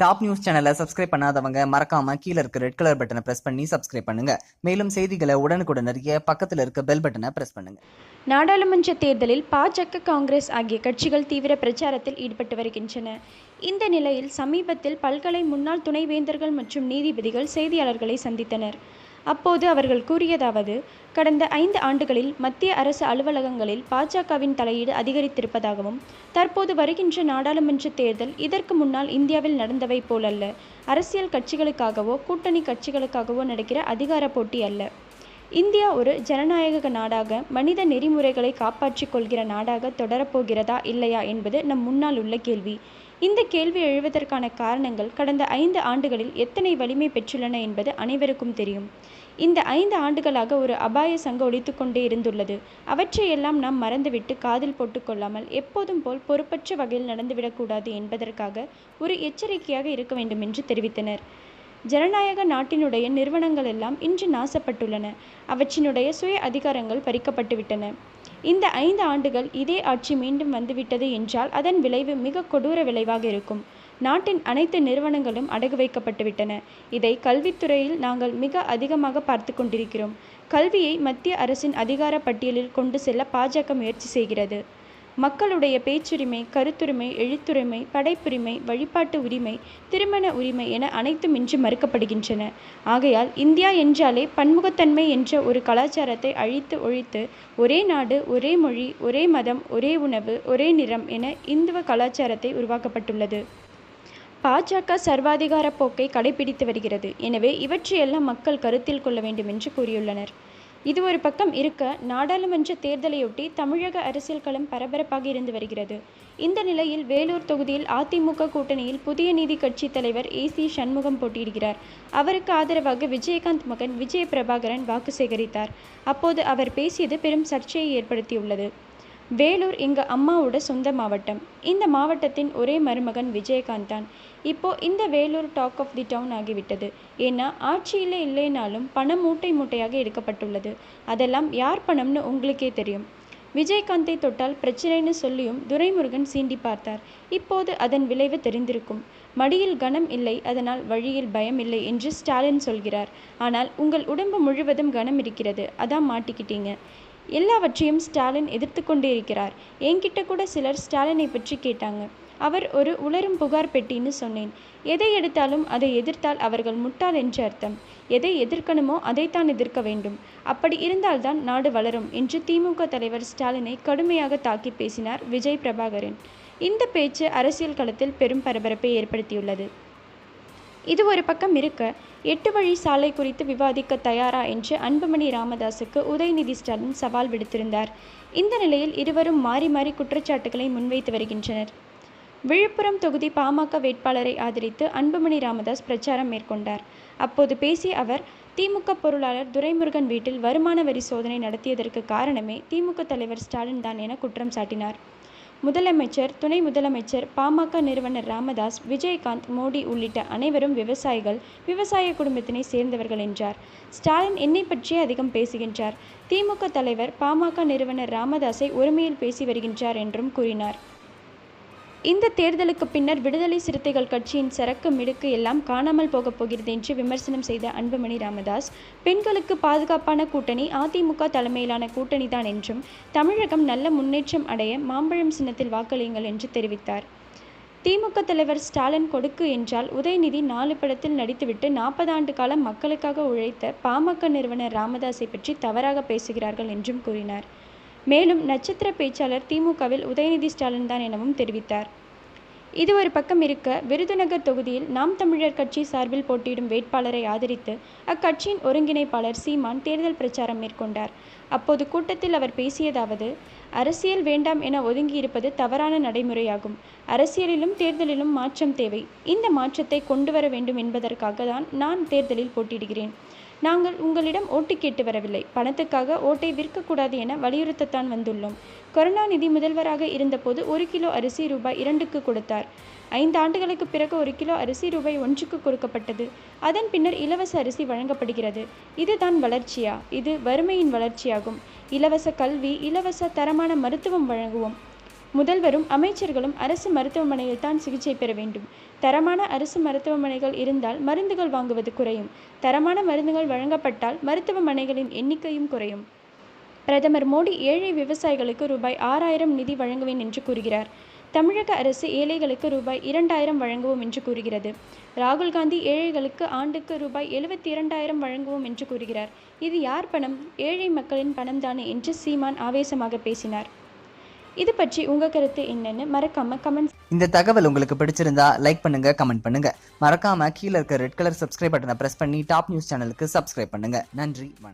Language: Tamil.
டாப் நியூஸ் சேனலை சப்ஸ்கிரைப் பண்ணாதவங்க மறக்காம கீழ இருக்க ரெட் கலர் பட்டனை பிரஸ் பண்ணி சப்ஸ்கிரைப் பண்ணுங்க. மேலும் செய்திகளை உடனுக்குடன் அறிய பக்கத்தில் இருக்க பெல் பட்டனை பிரஸ் பண்ணுங்க. நாடாளுமன்ற தேர்தலில் பாஜக காங்கிரஸ் ஆகிய கட்சிகள் தீவிர பிரச்சாரத்தில் ஈடுபட்டு வருகின்றன. இந்த நிலையில் சமீபத்தில் பல்கலை முன்னாள் துணைவேந்தர்கள் மற்றும் நீதிபதிகள் செய்தியாளர்களை சந்தித்தனர். அப்போது அவர்கள் கூறியதாவது கடந்த ஐந்து ஆண்டுகளில் மத்திய அரசு அலுவலகங்களில் பாஜகவின் தலையீடு அதிகரித்திருப்பதாகவும் தற்போது வருகின்ற நாடாளுமன்ற தேர்தல் இதற்கு முன்னால் இந்தியாவில் நடந்தவை போலல்ல. அரசியல் கட்சிகளுக்காகவோ கூட்டணி கட்சிகளுக்காகவோ நடக்கிற அதிகார போட்டி அல்ல. இந்தியா ஒரு ஜனநாயக நாடாக மனித நெறிமுறைகளை காப்பாற்றிக் கொள்கிற நாடாக தொடரப்போகிறதா இல்லையா என்பது நம் முன்னால் உள்ள கேள்வி. இந்த கேள்வி எழுவதற்கான காரணங்கள் கடந்த ஐந்து ஆண்டுகளில் எத்தனை வலிமை பெற்றுள்ளன என்பது அனைவருக்கும் தெரியும். இந்த ஐந்து ஆண்டுகளாக ஒரு அபாய சங்கம் ஒழித்துக்கொண்டே இருந்துள்ளது. அவற்றையெல்லாம் நாம் மறந்துவிட்டு காதில் போட்டுக்கொள்ளாமல் எப்போதும் போல் பொறுப்பற்ற வகையில் நடந்துவிடக்கூடாது என்பதற்காக ஒரு எச்சரிக்கையாக இருக்க வேண்டும் என்று தெரிவித்தனர். ஜனநாயக நாட்டினுடைய நிறுவனங்கள் எல்லாம் இன்று நாசப்பட்டுள்ளன. அவற்றினுடைய சுய அதிகாரங்கள் பறிக்கப்பட்டுவிட்டன. இந்த ஐந்து ஆண்டுகள் இதே ஆட்சி மீண்டும் வந்துவிட்டது என்றால் அதன் விளைவு மிக கொடூர விளைவாக இருக்கும். நாட்டின் அனைத்து நிறுவனங்களும் அடகு வைக்கப்பட்டுவிட்டன. இதை கல்வித்துறையில் நாங்கள் மிக அதிகமாக பார்த்து கொண்டிருக்கிறோம். கல்வியை மத்திய அரசின் அதிகார பட்டியலில் கொண்டு செல்ல பாஜக முயற்சி செய்கிறது. மக்களுடைய பேச்சுரிமை கருத்துரிமை எழுத்துரிமை படைப்புரிமை வழிபாட்டு உரிமை திருமண உரிமை என அனைத்தும் இன்று மறுக்கப்படுகின்றன. ஆகையால் இந்தியா என்றாலே பன்முகத்தன்மை என்ற ஒரு கலாச்சாரத்தை அழித்து ஒழித்து ஒரே நாடு ஒரே மொழி ஒரே மதம் ஒரே உணவு ஒரே நிறம் என இந்துவ கலாச்சாரத்தை உருவாக்கப்பட்டுள்ளது. பாஜக சர்வாதிகார போக்கை கடைபிடித்து வருகிறது. எனவே இவற்றையெல்லாம் மக்கள் கருத்தில் கொள்ள வேண்டும் என்று கூறியுள்ளனர். இது ஒரு பக்கம் இருக்க நாடாளுமன்ற தேர்தலையொட்டி தமிழக அரசியல் களம் பரபரப்பாக இருந்து வருகிறது. இந்த நிலையில் வேலூர் தொகுதியில் அதிமுக கூட்டணியில் புதிய நீதி கட்சி தலைவர் ஏ சி சண்முகம் போட்டியிடுகிறார். அவருக்கு ஆதரவாக விஜயகாந்த் மகன் விஜய பிரபாகரன் வாக்கு சேகரித்தார். அப்போது அவர் பேசியது பெரும் சர்ச்சையை ஏற்படுத்தியுள்ளது. வேலூர் எங்கள் அம்மாவோட சொந்த மாவட்டம். இந்த மாவட்டத்தின் ஒரே மருமகன் விஜயகாந்த் தான் இப்போ இந்த Vellore talk of the town ஆகிவிட்டது. ஏன்னா ஆட்சியில் இல்லைனாலும் பணம் மூட்டை மூட்டையாக எடுக்கப்பட்டுள்ளது. அதெல்லாம் யார் பணம்னு உங்களுக்கே தெரியும். விஜயகாந்தை தொட்டால் பிரச்சனைன்னு சொல்லியும் துரைமுருகன் சீண்டி பார்த்தார். இப்போது அதன் விளைவு தெரிந்திருக்கும். மடியில் கனம் இல்லை அதனால் வழியில் பயம் இல்லை என்று ஸ்டாலின் சொல்கிறார். ஆனால் உங்கள் உடம்பு முழுவதும் கனம் இருக்கிறது. அதான் மாட்டிக்கிட்டீங்க. எல்லாவற்றையும் ஸ்டாலின் எதிர்த்து கொண்டே இருக்கிறார் என்கிட்ட கூட சிலர் ஸ்டாலினை பற்றி கேட்டாங்க. அவர் ஒரு உளரும் புகார் பெட்டின்னு சொன்னேன். எதை எடுத்தாலும் அதை எதிர்த்தால் அவர்கள் முட்டாள் என்று அர்த்தம். எதை எதிர்க்கணுமோ அதைத்தான் எதிர்க்க வேண்டும். அப்படி இருந்தால்தான் நாடு வளரும் என்று திமுக தலைவர் ஸ்டாலினை கடுமையாக தாக்கி பேசினார் விஜய் பிரபாகரன். இந்த பேச்சு அரசியல் களத்தில் பெரும் பரபரப்பை ஏற்படுத்தியுள்ளது. இது ஒரு பக்கம் இருக்க. எட்டு வழி சாலை குறித்து விவாதிக்க தயாரா என்று அன்புமணி ராமதாஸுக்கு உதயநிதி ஸ்டாலின் சவால் விடுத்திருந்தார். இந்த நிலையில் இருவரும் மாறி மாறி குற்றச்சாட்டுகளை முன்வைத்து வருகின்றனர். விழுப்புரம் தொகுதி பாமக வேட்பாளரை ஆதரித்து அன்புமணி ராமதாஸ் பிரச்சாரம் மேற்கொண்டார். அப்போது பேசிய அவர் திமுக பொருளாளர் துரைமுருகன் வீட்டில் வருமான வரி சோதனை நடத்தியதற்கு காரணமே திமுக தலைவர் ஸ்டாலின் தான் என குற்றம் சாட்டினார். முதலமைச்சர் துணை முதலமைச்சர் பாமக நிறுவனர் ராமதாஸ் விஜயகாந்த் மோடி உள்ளிட்ட அனைவரும் விவசாயிகள் விவசாய குடும்பத்தினை சேர்ந்தவர்கள் என்றார். ஸ்டாலின் என்னை பற்றியே அதிகம் பேசுகின்றார். திமுக தலைவர் பாமக நிறுவனர் ராமதாஸை ஒருமையில் பேசி வருகின்றார் என்றும் கூறினார். இந்த தேர்தலுக்கு பின்னர் விடுதலை சிறுத்தைகள் கட்சியின் சரக்கு மிடுக்கு எல்லாம் காணாமல் போகப் போகிறது என்று விமர்சனம் செய்த அன்புமணி ராமதாஸ் பெண்களுக்கு பாதுகாப்பான கூட்டணி அதிமுக தலைமையிலான கூட்டணி தான் என்றும் தமிழகம் நல்ல முன்னேற்றம் அடைய மாம்பழம் சின்னத்தில் வாக்களியுங்கள் என்று தெரிவித்தார். திமுக தலைவர் ஸ்டாலின் கொடுக்கு என்றால் உதயநிதி நாலு படத்தில் நடித்துவிட்டு நாற்பது ஆண்டு காலம் மக்களுக்காக உழைத்த பாமக நிறுவனர் ராமதாஸை பற்றி தவறாக பேசுகிறார்கள் என்றும் கூறினார். மேலும் நட்சத்திர பேச்சாளர் திமுகவில் உதயநிதி ஸ்டாலின் தான் எனவும் தெரிவித்தார். இது ஒரு பக்கம் இருக்க விருதுநகர் தொகுதியில் நாம் தமிழர் கட்சி சார்பில் போட்டியிடும் வேட்பாளரை ஆதரித்து அக்கட்சியின் ஒருங்கிணைப்பாளர் சீமான் தேர்தல் பிரச்சாரம் மேற்கொண்டார். அப்போது கூட்டத்தில் அவர் பேசியதாவது அரசியல் வேண்டாம் என ஒதுங்கியிருப்பது தவறான நடைமுறையாகும். அரசியலிலும் தேர்தலிலும் மாற்றம் தேவை. இந்த மாற்றத்தை கொண்டு வர வேண்டும் என்பதற்காக தான் நான் தேர்தலில் போட்டியிடுகிறேன். நாங்கள் உங்களிடம் ஓட்டு கேட்டு வரவில்லை. பணத்துக்காக ஓட்டை விற்கக்கூடாது என வலியுறுத்தத்தான் வந்துள்ளோம். கருணாநிதி முதல்வராக இருந்தபோது ஒரு கிலோ அரிசி ரூபாய் இரண்டுக்கு கொடுத்தார். ஐந்து ஆண்டுகளுக்கு பிறகு ஒரு கிலோ அரிசி ரூபாய் ஒன்றுக்கு கொடுக்கப்பட்டது. அதன் பின்னர் இலவச அரிசி வழங்கப்படுகிறது. இதுதான் வளர்ச்சியா? இது வறுமையின் வளர்ச்சியாகும். இலவச கல்வி இலவச தரமான மருத்துவம் வழங்குவோம். முதல்வரும் அமைச்சர்களும் அரசு மருத்துவமனையில் தான் சிகிச்சை பெற வேண்டும். தரமான அரசு மருத்துவமனைகள் இருந்தால் மருந்துகள் வாங்குவது குறையும். தரமான மருந்துகள் வழங்கப்பட்டால் மருத்துவமனைகளின் எண்ணிக்கையும் குறையும். பிரதமர் மோடி ஏழை விவசாயிகளுக்கு ரூபாய் ஆறாயிரம் நிதி வழங்குவேன் என்று கூறுகிறார். தமிழக அரசு ஏழைகளுக்கு ரூபாய் இரண்டாயிரம் வழங்குவோம் என்று கூறுகிறது. ராகுல் காந்தி ஏழைகளுக்கு ஆண்டுக்கு ரூபாய் எழுபத்தி இரண்டாயிரம் வழங்குவோம் என்று கூறுகிறார். இது யார் பணம்? ஏழை மக்களின் பணம் தானே என்று சீமான் ஆவேசமாக பேசினார். இது பற்றி உங்க கருத்து என்னன்னு மறக்காம கமெண்ட் இந்த தகவல் உங்களுக்கு பிடிச்சிருந்தா லைக் பண்ணுங்க கமெண்ட் பண்ணுங்க. மறக்காம கீழே இருக்க ரெட் கலர் சப்ஸ்கிரைப் பட்டனை பிரஸ் பண்ணி டாப் நியூஸ் சேனலுக்கு சப்ஸ்கிரைப் பண்ணுங்க. நன்றி வணக்கம்.